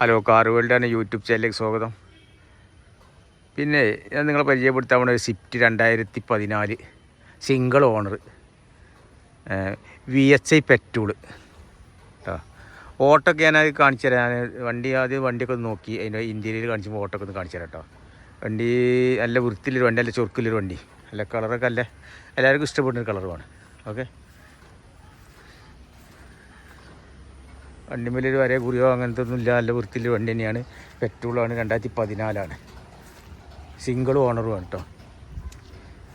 Hello car world YouTube ചാനലിലേക്ക് സ്വാഗതം. പിന്നെ ഞാൻ നിങ്ങളെ പരിചയപ്പെടുത്താൻ വേണ്ട ഒരു സ്വിഫ്റ്റ് രണ്ടായിരത്തി പതിനാല് single owner V H I petrol കേട്ടോ ഓട്ടൊക്കെ ഞാൻ കാണിച്ചു തരാം. ഞാൻ വണ്ടി ആദ്യം വണ്ടിയൊക്കെ ഒന്ന് നോക്കി. അതിന്റെ ഇന്ത്യയിൽ കാണിച്ചു ഓട്ടൊക്കെ ഒന്ന് കാണിച്ചു തരാം കേട്ടോ വണ്ടി നല്ല വൃത്തിയിലൊരു വണ്ടി നല്ല ചൊറുക്കിലൊരു വണ്ടി. നല്ല കളറൊക്കെ അല്ല എല്ലാവർക്കും ഇഷ്ടപ്പെടുന്ന കളറുമാണ്. ഓക്കെ? വണ്ടിമേലൊരു വരെ കുറിയോ അങ്ങനത്തെ ഒന്നും ഇല്ല നല്ല വൃത്തിയിൽ വണ്ടി തന്നെയാണ്. പെട്രോളാണ് രണ്ടായിരത്തി പതിനാലാണ് സിംഗിൾ ഓണറുമാണ് കേട്ടോ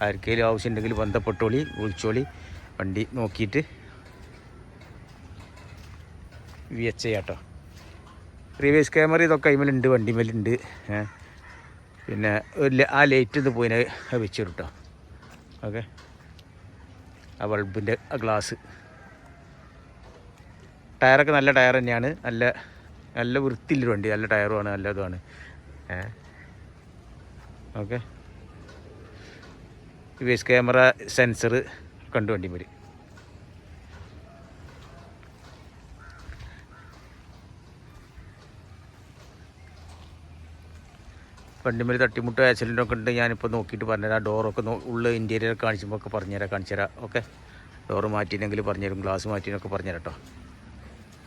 ആർക്കെങ്കിലും ആവശ്യമുണ്ടെങ്കിൽ ബന്ധപ്പെട്ടോളി വിളിച്ചോളി വണ്ടി നോക്കിയിട്ട് വി എച്ച് ആട്ടോ. റിവേഴ്സ് ക്യാമറ ഇതൊക്കെ അതിമേലുണ്ട് വണ്ടിമേലുണ്ട്. പിന്നെ ഒരു ആ ലൈറ്റ് ഇത് പോയിനെ വെച്ചിട്ടോ ഓക്കെ ആ ബൾബിന്റെ ഗ്ലാസ് ടയറൊക്കെ നല്ല ടയർ തന്നെയാണ്. നല്ല നല്ല വൃത്തിയില്ലൊരു വണ്ടി. നല്ല ടയറുമാണ് നല്ല ഇതുമാണ്. ഏ? ഓക്കെ. വേസ് ക്യാമറ സെൻസർ കണ്ടു വണ്ടി മതി വണ്ടിമേൽ തട്ടിമുട്ട് ആക്സിഡന്റൊക്കെ ഉണ്ട്. ഞാനിപ്പോൾ നോക്കിയിട്ട് പറഞ്ഞുതരാം. ഡോറൊക്കെ ഉള്ള ഇന്റീരിയർ കാണിച്ചുമ്പോൾ ഒക്കെ പറഞ്ഞുതരാം കാണിച്ചു തരാം ഓക്കെ? ഡോറ് മാറ്റിയില്ലെങ്കിൽ പറഞ്ഞുതരും ഗ്ലാസ് മാറ്റിയെന്നൊക്കെ പറഞ്ഞുതരാം കേട്ടോ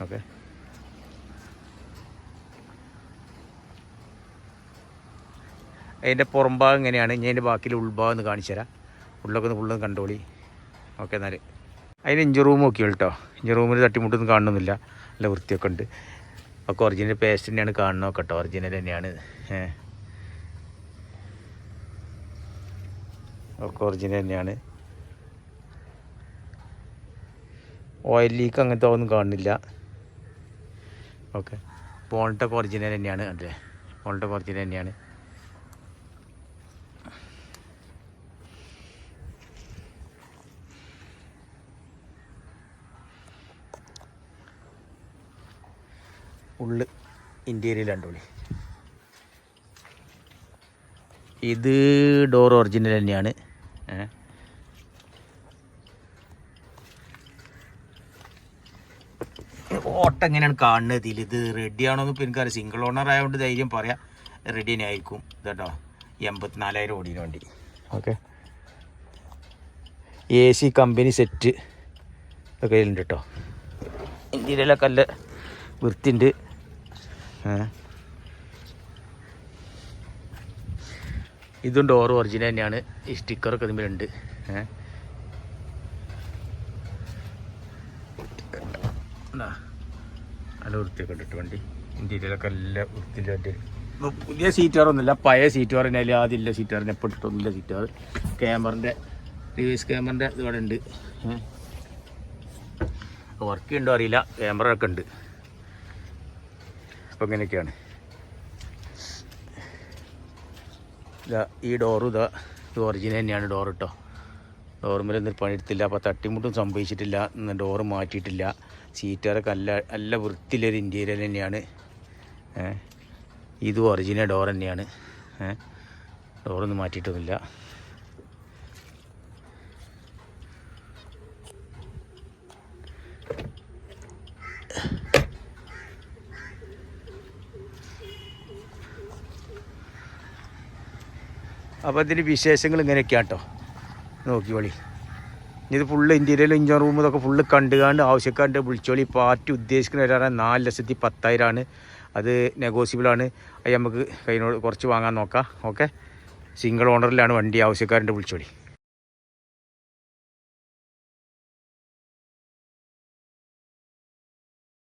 ഓക്കെ അതിന്റെ പുറംഭാഗം എങ്ങനെയാണ്? ഞാൻ അതിന്റെ ബാക്കിയിൽ ഉൾഭാഗം ഒന്ന് കാണിച്ചു തരാം. ഉള്ളൊക്കെ ഒന്ന് ഫുള്ളൊന്ന് കണ്ടോളി. ഓക്കെ എന്നാൽ അതിന് ഇഞ്ചി റൂം ഒക്കെ കേട്ടോ ഇഞ്ചി റൂമിൽ തട്ടിമുട്ടൊന്നും കാണണമെന്നില്ല നല്ല വൃത്തിയൊക്കെ ഉണ്ട്. ഒക്കെ ഒറിജിനൽ പേസ്റ്റ് തന്നെയാണ് കാണുന്നത്. കേട്ടോ ഒറിജിനൽ തന്നെയാണ്. ഒക്കെ ഒറിജിനൽ തന്നെയാണ്. ഓയിൽ ലീക്ക് അങ്ങനത്തെ ഒന്നും കാണുന്നില്ല. ഓക്കെ. ബോൾട്ടൊക്കെ ഒറിജിനൽ തന്നെയാണ് അല്ലേ ബോൾട്ടൊക്കെ ഒറിജിനൽ തന്നെയാണ്. ഉള്ള് ഇന്റീരിയൽ രണ്ടുപൊളി ഇത് ഡോർ ഒറിജിനൽ തന്നെയാണ്. ഓട്ടം എങ്ങനെയാണ് കാണുന്നത്? ഇതിൽ ഇത് റെഡി ആണോന്ന് ഇപ്പം എനിക്കറിയാം സിംഗിൾ ഓണർ ആയതുകൊണ്ട് ധൈര്യം പറയാം. റെഡി തന്നെ ആയിരിക്കും. ഇതട്ടോ. എൺപത്തിനാലായിരം ഓടിന് വണ്ടി. Okay A C company set ഒക്കെ ഉണ്ട് കേട്ടോ ഇന്ത്യയിലൊക്കെ നല്ല വൃത്തിയുണ്ട്. ഇതും ഡോർ ഒറിജിനൽ തന്നെയാണ്. ഈ സ്റ്റിക്കറൊക്കെ ഇതിന്മേലുണ്ട്. ഏഹ് നല്ല വൃത്തിയൊക്കെ ഉണ്ട് വണ്ടി. ഇന്ത്യയിലൊക്കെ നല്ല വൃത്തിയില്ല പുതിയ സീറ്റുകാരൊന്നുമില്ല പഴയ സീറ്റുകാർ തന്നെ. അതിൽ ആദ്യം ഇല്ല സീറ്റുകാരനെ എപ്പോൾ ഇട്ടിട്ടൊന്നുമില്ല സീറ്റുകാർ ക്യാമറിന്റെ റിവേഴ്സ് ക്യാമറിന്റെ ഇതോടെ ഉണ്ട്. വർക്ക് ഉണ്ടോ അറിയില്ല. ക്യാമറ ഒക്കെ ഉണ്ട്. അപ്പം ഇങ്ങനെയൊക്കെയാണ്. ഇതാ ഈ ഡോറും ഇതാ. ഇത് ഒറിജിനൽ തന്നെയാണ് ഡോർ കേട്ടോ ഡോർമേലൊന്നും പണിയെടുത്തില്ല. അപ്പോൾ തട്ടിമുട്ടും സംഭവിച്ചിട്ടില്ല. ഡോറ് മാറ്റിയിട്ടില്ല. സീറ്ററൊക്കെ നല്ല നല്ല വൃത്തിയിലൊരു ഇന്റീരിയർ തന്നെയാണ്. ഇതും ഒറിജിനൽ ഡോർ തന്നെയാണ്. ഡോറൊന്നും മാറ്റിയിട്ടൊന്നുമില്ല. അപ്പോൾ ഇതിന്റെ വിശേഷങ്ങൾ ഇങ്ങനെയൊക്കെയാണ് കേട്ടോ നോക്കിയോളി ഇത് ഫുള്ള് ഇന്റീരിയൽ ഇഞ്ചൻ റൂം ഇതൊക്കെ ഫുള്ള് കണ്ടുകാണ്ട് ആവശ്യക്കാരുടെ വിളിച്ചോളി പാർട്ടി ഉദ്ദേശിക്കുന്ന ഒരാളെ നാല് ലക്ഷത്തി പത്തായിരമാണ് അത് നെഗോസിബിളാണ് അത് നമുക്ക് കയ്യിനോട് കുറച്ച് വാങ്ങാൻ നോക്കാം. ഓക്കെ സിംഗിൾ ഓണറിലാണ് വണ്ടി ആവശ്യക്കാരന്റെ വിളിച്ചോളി.